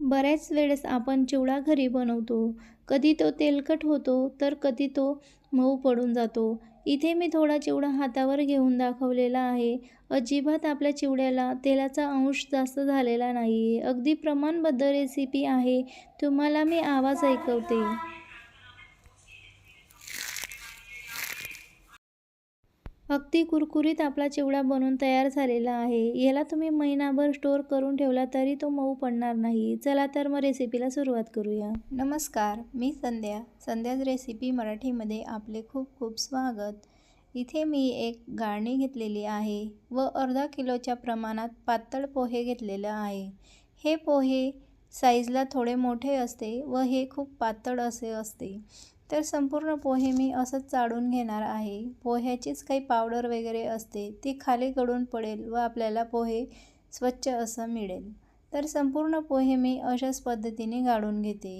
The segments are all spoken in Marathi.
बऱ्याच वेळेस आपण चिवडा घरी बनवतो. कधी तो तेलकट होतो तर कधी तो मऊ पडून जातो. इथे मी थोडा चिवडा हातावर घेऊन दाखवलेला आहे. अजिबात आपल्या चिवड्याला तेलाचा अंश जास्त झालेला नाही आहे अगदी प्रमाणबद्ध रेसिपी आहे. तुम्हाला मी आवाज ऐकवते. अगदी कुरकुरीत आपला चिवडा बनून तयार झालेला आहे. याला तुम्ही महिनाभर स्टोअर करून ठेवला तरी तो मऊ पडणार नाही. चला तर मग रेसिपीला सुरुवात करूया. नमस्कार मी संध्या. संध्याच रेसिपी मराठीमध्ये आपले खूप खूप स्वागत. इथे मी एक गाळणी घेतलेली आहे व अर्धा किलोच्या प्रमाणात पातळ पोहे घेतलेलं आहे. हे पोहे साईजला थोडे मोठे असते व हे खूप पातळ असे असते. तर संपूर्ण पोहे मी असंच चाळून घेणार आहे. पोह्याचीच काही पावडर वगैरे असते ती खाली गळून पडेल व आपल्याला पोहे स्वच्छ असं मिळेल. तर संपूर्ण पोहे मी अशाच पद्धतीने गाळून घेते.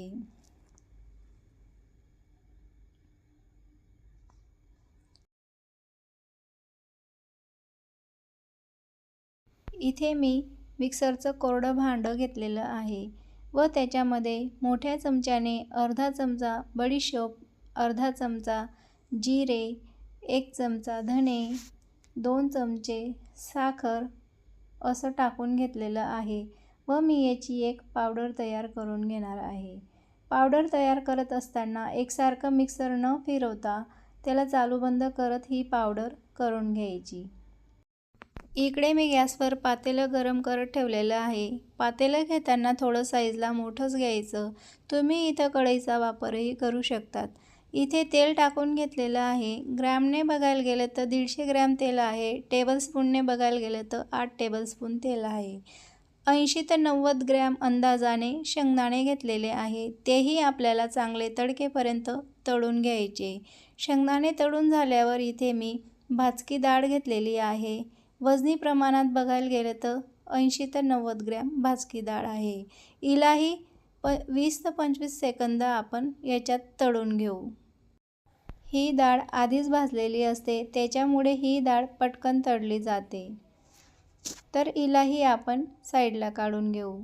इथे मी मिक्सरचं कोरडं भांडं घेतलेलं आहे. व त्याच्यामध्ये मोठ्या चमच्याने अर्धा चमचा बडीशोप अर्धा चमचा जिरे एक चमचा धणे दोन चमचे साखर असं टाकून घेतलेलं आहे व मी याची एक पावडर तयार करून घेणार आहे. पावडर तयार करत असताना एकसारखं मिक्सर न फिरवता त्याला चालू बंद करत ही पावडर करून घ्यायची. इकडे मी गॅसवर पातेलं गरम करत ठेवलेलं आहे. पातेलं घेताना थोडं साईजला मोठंच घ्यायचं. तुम्ही इथं कढईचा वापरही करू शकतात. इथे तेल टाकून घेतलेलं आहे. ग्रॅमने बघायला गेलं तर दीडशे ग्रॅम तेल आहे. टेबलस्पूनने बघायला गेलं तर आठ टेबलस्पून तेल आहे. ऐंशी ते नव्वद ग्रॅम अंदाजाने शेंगदाणे घेतलेले आहे. तेही आपल्याला चांगले तडकेपर्यंत तळून घ्यायचे. शेंगदाणे तळून झाल्यावर इथे मी भाजकी डाळ घेतलेली आहे. वजनी प्रमाणात बघायला गेलं तर ऐंशी ते नव्वद ग्रॅम भाजकी डाळ आहे. इलाही प वीस ते पंचवीस सेकंद आपण याच्यात तळून घेऊ. ही डाळ आधीच भाजलेली असते त्याच्यामुळे ही डाळ पटकन तळली जाते. तर इलाही आपण साईडला काढून घेऊ.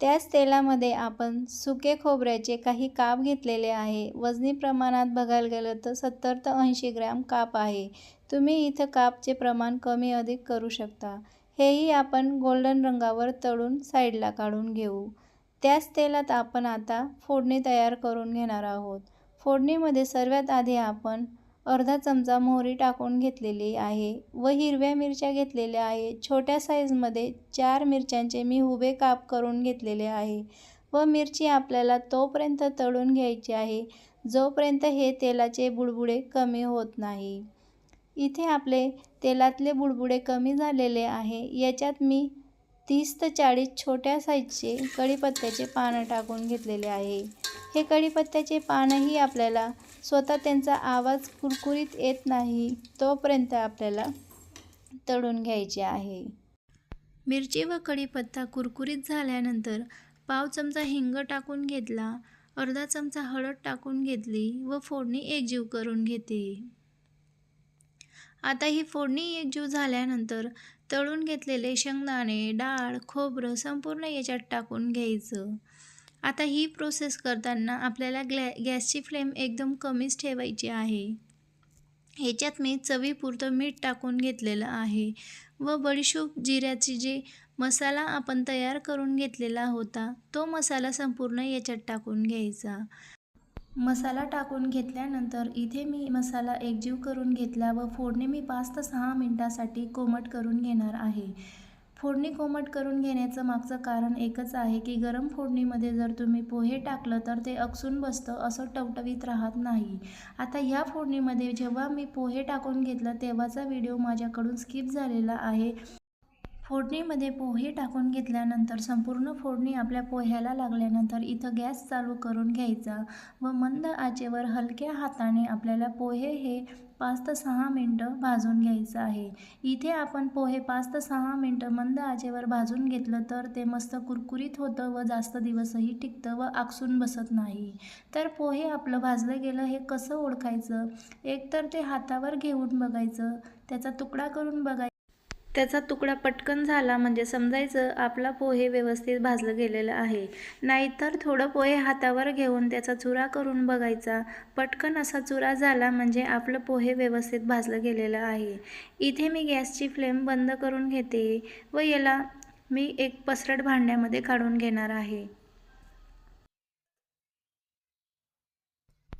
त्याच तेलामध्ये आपण सुके खोबऱ्याचे काही काप घेतलेले आहे. वजनी प्रमाणात बघायला गेलं तर सत्तर ते ऐंशी ग्रॅम काप आहे. तुम्ही इथं कापचे प्रमाण कमी अधिक करू शकता. हेही आपण गोल्डन रंगावर तळून साईडला काढून घेऊ. त्याच तेलात आपण आता फोडणी तयार करून घेणार आहोत. फोडणीमध्ये सर्वात आधी आपण अर्धा चमचा मोहरी टाकून घेतलेली आहे व हिरव्या मिरच्या घेतलेल्या आहे. छोट्या साईजमध्ये चार मिरच्यांचे मी उभे काप करून घेतलेले आहे व मिरची आपल्याला तोपर्यंत तळून घ्यायची आहे जोपर्यंत हे तेलाचे बुडबुडे कमी होत नाही. इथे आपले तेलातले बुडबुडे कमी झालेले आहे. याच्यात मी तीस ते चाळीस छोट्या साईजचे कढीपत्त्याचे पानं टाकून घेतलेले आहे. हे कढीपत्त्याचे पानही आपल्याला स्वतः त्यांचा आवाज कुरकुरीत येत नाही तोपर्यंत आपल्याला तळून घ्यायचे आहे. मिरची व कढीपत्ता कुरकुरीत झाल्यानंतर पाव चमचा हिंग टाकून घेतला अर्धा चमचा हळद टाकून घेतली व फोडणी एकजीव करून घेते आता ही फोडणी एकजीव झाल्यानंतर तळून घेतलेले शेंगदाणे डाळ खोबरं संपूर्ण याच्यात टाकून घ्यायचं. आता ही प्रोसेस करताना आपल्याला ग्लॅ गॅसची फ्लेम एकदम कमीच ठेवायची आहे. ह्याच्यात मी चवीपुरतं मीठ टाकून घेतलेलं आहे व बडीशोप जिऱ्याची जे मसाला आपण तयार करून घेतलेला होता तो मसाला संपूर्ण याच्यात टाकून घ्यायचा. मसाला टाकून घेतल्यानंतर इथे मी मसाला एकजीव करून घेतला व फोडणी मी पाच ते सहा मिनटासाठी कोमट करून घेणार आहे. फोडणी कोमट करून घेण्याचं मागचं कारण एकच आहे की गरम फोडणीमध्ये जर तुम्ही पोहे टाकलं तर ते अकसून बसतं असं टवटवीत राहत नाही. आता ह्या फोडणीमध्ये जेव्हा मी पोहे टाकून घेतलं तेव्हाचा व्हिडिओ माझ्याकडून स्किप झालेला आहे. फोडणीमध्ये पोहे टाकून घेतल्यानंतर संपूर्ण फोडणी आपल्या पोह्याला लागल्यानंतर इथं गॅस चालू करून घ्यायचा व मंद आचेवर हलक्या हाताने आपल्याला पोहे हे पाच ते सहा मिनटं भाजून घ्यायचं आहे. इथे आपण पोहे पाच ते सहा मिनटं मंद आचेवर भाजून घेतलं तर ते मस्त कुरकुरीत होतं व जास्त दिवसही टिकतं व आकसून बसत नाही. तर पोहे आपलं भाजलं गेलं हे कसं ओळखायचं? एकतर ते हातावर घेऊन बघायचं त्याचा तुकडा करून बघायचं त्याचा तुकडा पटकन झाला म्हणजे समजायचं आपला पोहे व्यवस्थित भाजलं गेलेलं आहे. नाहीतर थोडं पोहे हातावर घेऊन त्याचा चुरा करून बघायचा. पटकन असा चुरा झाला म्हणजे आपलं पोहे व्यवस्थित भाजलं गेलेलं आहे. इथे मी गॅसची फ्लेम बंद करून घेते व याला मी एक पसरट भांड्यामध्ये काढून घेणार आहे.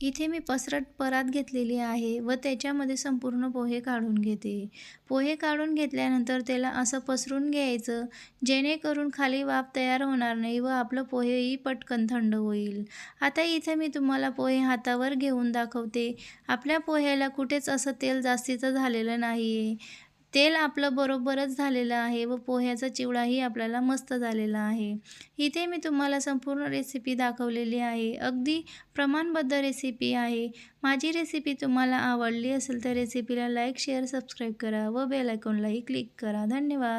इथे मी पसरट परात घेतलेली आहे व त्याच्यामध्ये संपूर्ण पोहे काढून घेते. पोहे काढून घेतल्यानंतर त्याला असं पसरून घ्यायचं जेणेकरून खाली वाफ तयार होणार नाही व आपलं पोहेही पटकन थंड होईल. आता इथे मी तुम्हाला पोहे हातावर घेऊन दाखवते. आपल्या पोह्याला कुठेच असं तेल जास्तीचं झालेलं नाही आहे तेल आपलं बरोबरच झालेलं आहे व पोह्याचा चिवडाही आपल्याला मस्त झालेला आहे. इथे मी तुम्हाला संपूर्ण रेसिपी दाखवलेली आहे. अगदी प्रमाणबद्ध रेसिपी आहे. माझी रेसिपी तुम्हाला आवडली असेल तर रेसिपीला लाईक शेअर सबस्क्राईब करा व बेल आयकॉनलाही क्लिक करा. धन्यवाद.